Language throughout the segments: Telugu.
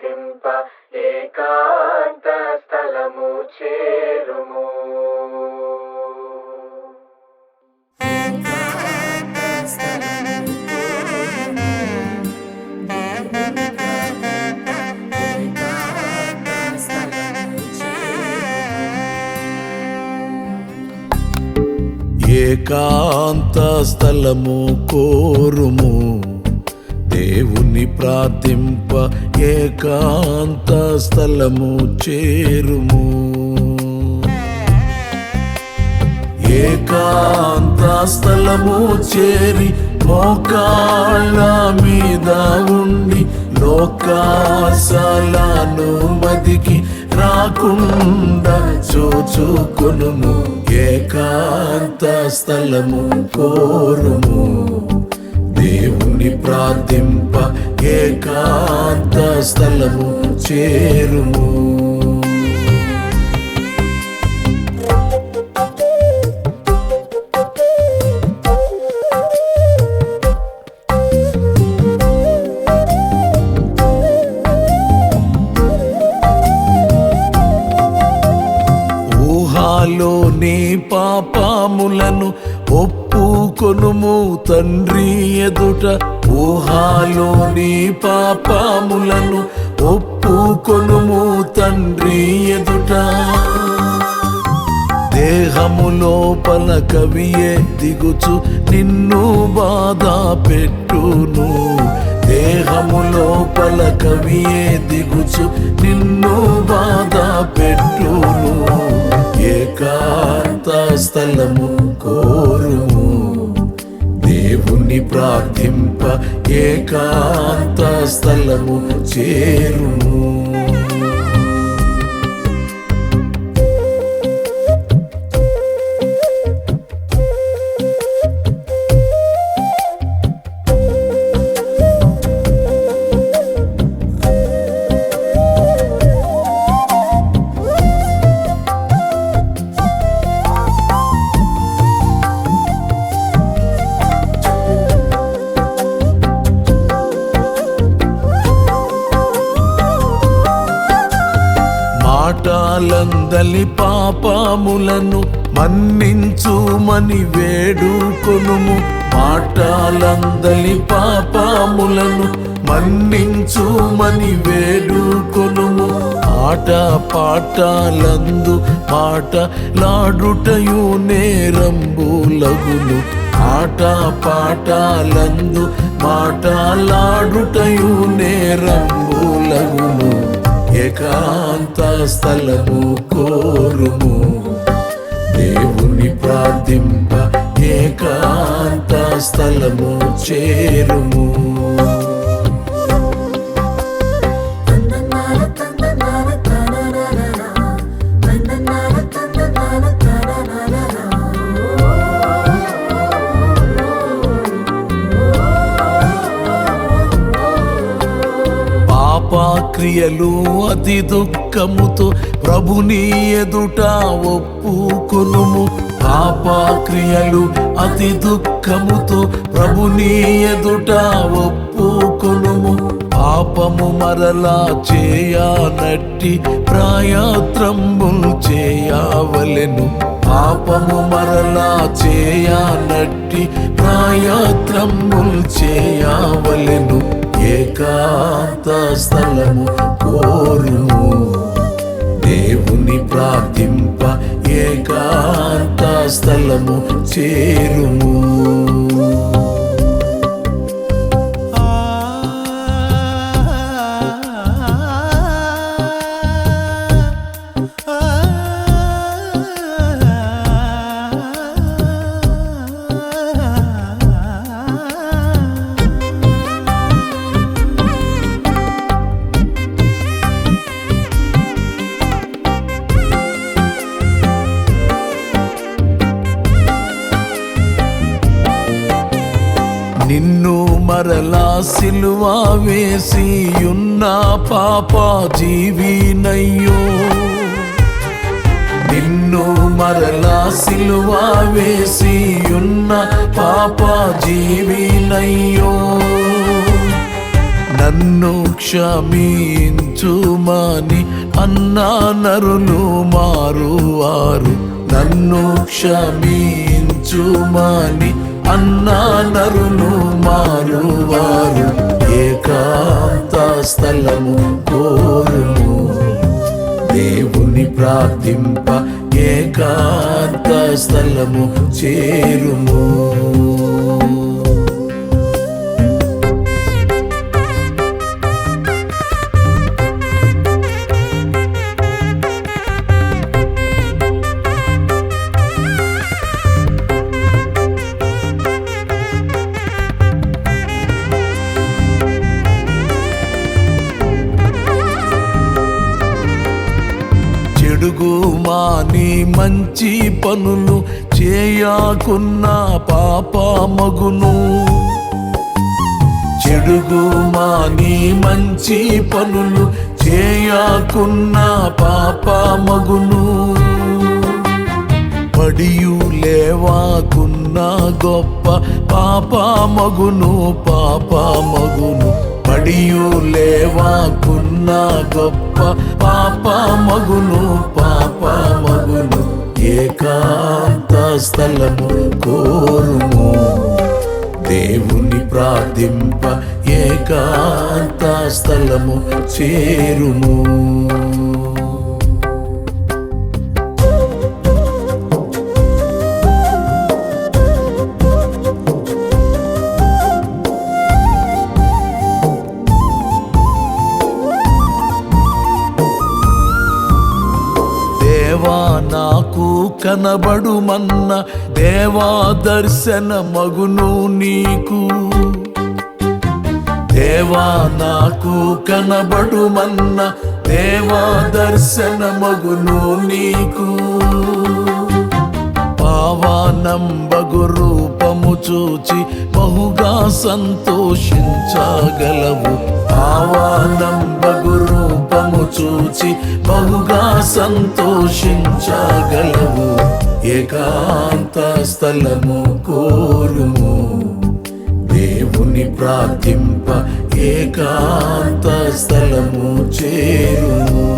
సాధింప ఏకాంత స్థలము చేరుము. ఏకాంత స్థలము కోరుము. దేవుని ప్రార్థింప ఏకాంత స్థలము చేరుము. ఏకాంత స్థలము చేరి మోకాళ్ళ మీద ఉండి లోకాశాలను మదికి రాకుండా చూచుకొనుము. ఏకాంత స్థలము కోరుము. దేవుని ప్రార్థింప ఏకాంత స్థలము చేరుము. ఊహాలోని పాపములను ఒప్పుకొనుము తండ్రి. ఎదుట ఊహాలోని పాపములను ఒప్పుకొనుము తండ్రి ఎదుట. దేహము లోపల కవియే దిగుచు నిన్ను బాధ పెట్టును. దేహము లోపల కవియే దిగుచు నిన్ను బాధ పెట్టును. ఏకాంత స్థలము కోరుము. దేవుని ప్రార్థింప ఏకాంత స్థలము చేరును మాటాలందలి పాపములను మన్నించుమని వేడుకొనుము. మాటాలందలి పాపములను మన్నించుమని వేడుకొనుము. ఆట పాటలందు పాట లాడుటయు నేరంబులగులు ఆట పాటలందు మాటలాడుటయు నేరంబులగులు ఏకాంత స్థలము కోరుము. దేవుని ప్రార్థింప ఏకాంత స్థలము చేరుము. అతి దుఃఖముతో ప్రభుని ఎదుట ఒప్పుకొనుము. పాపక్రియలు అతి దుఃఖముతో ప్రభుని ఎదుట ఒప్పుకొనుము. పాపము మరలా చేయనట్టి ప్రాయాత్రంబుల్ చేయవలెను. పాపము మరలా చేయనట్టి ప్రాయాత్రంబుల్ చేయవలెను. ఏకాంత స్థలము కోరుము. దేవుని ప్రార్థింప ఏకాంత స్థలము చేరుము. మరలా సిలువ వేసి ఉన్న పాప జీవినయ్యో. నిన్ను మరలా సిలువ వేసి ఉన్న పాప జీవినయ్యో. నన్ను క్షమించుమని అన్నా నరులు మారువారు. నన్ను క్షమించుమని అన్నా నరును మారువారు ఏకాంత స్థలము కోరుము. దేవుని ప్రార్థింప ఏకాంత స్థలము చేరుము. చెడుగు మంచి పనులు చేయకున్న పాప మగును. చెడుగు మాని మంచి పనులు చేయకున్న పాప మగును. పడియు లేవాకున్న గొప్ప పాప మగును పాప మగును. పడియు లేవాకున్న గొప్ప పాప మగును పాప మగును. ఏకాంత స్థలము కోరుము. దేవుని ప్రార్థింప ఏకాంత స్థలము చేరుము. కనబడుమన్న దేవా దర్శన మగును నీకు. దేవా నాకు కనబడుమన్న దేవా దర్శన మగును నీకు. పావానంబగు రూపము చూచి బహుగా సంతోషించగలవు. పావానంబగు రూపము చూచి బహుగా సంతోషించగలవు. ఏకాంత స్థలము కోరుము. దేవుని ప్రార్థింప ఏకాంత స్థలము చేరుము.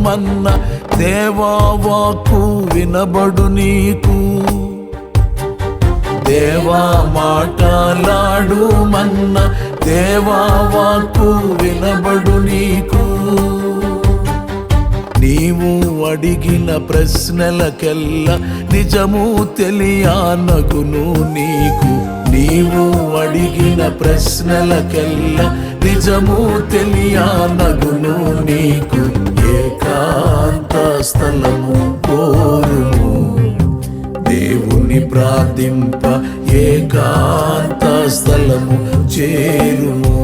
మన్న దేవాకు వినబడు నీకు. దేవా మాటలాడు మన్న దేవాకు వినబడు నీకు. నీవు అడిగిన ప్రశ్నలకెల్లా నిజము తెలియనగును నీకు. నీవు అడిగిన ప్రశ్నలకెల్లా నిజము తెలియనగును నీకు. ఏకాంత స్థలము కోరుము. దేవుని ప్రార్థింప ఏకాంత స్థలము చేరుము.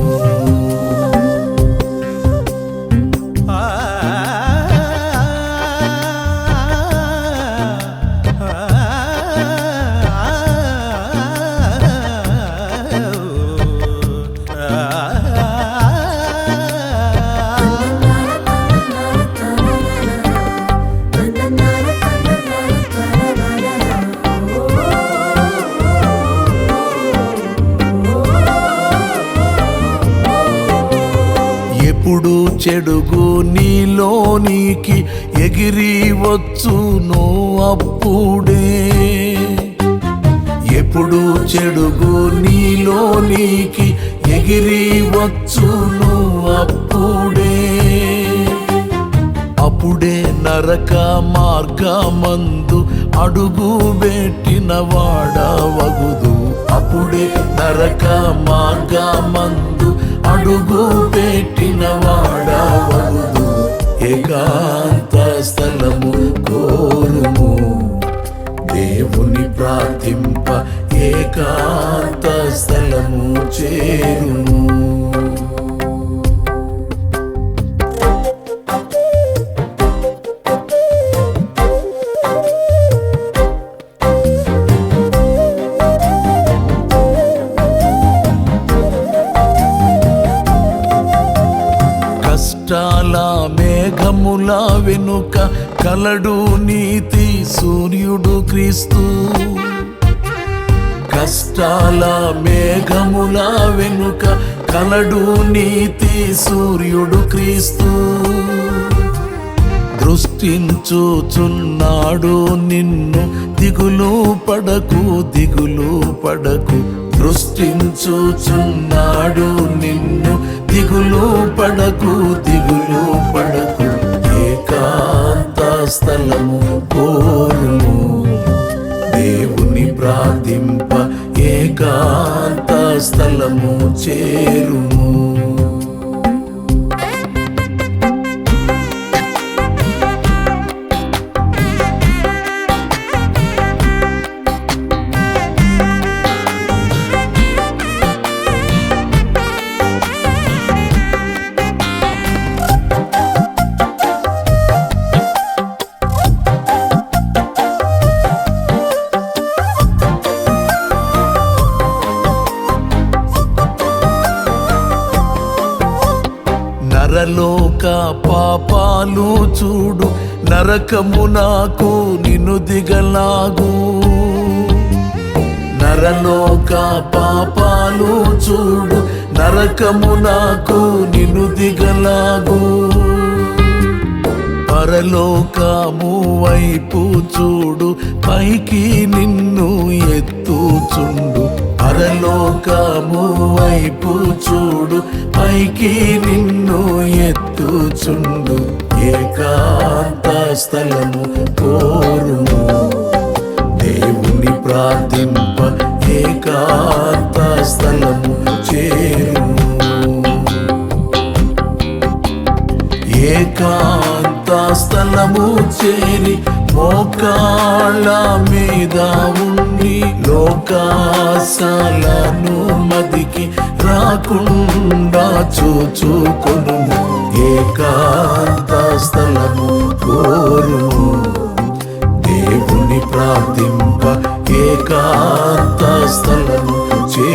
చెడుగు నీలోనికి ఎగిరి వచ్చును అప్పుడే. ఎప్పుడు చెడుగు నీలోనికి ఎగిరి వచ్చును అప్పుడే. అప్పుడే నరక మార్గమందు అడుగు పెట్టిన వాడవగుదు అప్పుడే నరక మార్గమందు అడుగు పెట్టిన వాడవదు ఏకాంత స్థలము కోరుము. దేవుని ప్రార్థింప ఏకాంత స్థలము చేరుము. నా వెనుక కలడు నీతి సూర్యుడు క్రీస్తు. కష్టాల మేఘముల వెనుక కలడు నీతి సూర్యుడు క్రీస్తు. దృష్టించుచున్నాడు నిన్ను దిగులు పడకు దిగులు పడకు. దృష్టించుచున్నాడు నిన్ను దిగులు పడకు దిగులు పడకు. ఏకాంత స్థలము కోరుము దేవుని ప్రార్థింప ఏకాంత స్థలము చేరుము. నరలోక పాపాలు చూడు నరకము నాకు నిన్ను దిగలాగు. నరలోక పాపాలు చూడు నరకము నాకు నిన్ను దిగలాగు. పరలోకము వైపు చూడు పైకి నిన్ను ఎత్తుచుండు. పరలోకము వైపు చూడు పైకి నిన్ను ఎత్తుచుండు. ఏకాంత స్థలము కోరు దేవుని ప్రార్థింప ఏకాంత స్థలము చేరు ఏకాంత స్థలము చేరి మోకాళ్ళ మీద ఉండి లోకాశాలను మదికి రాకుండా చూచుకొను. ఏకాంత స్థలము కోరు దేవుని ప్రార్థింప ఏకాంత స్థలము చే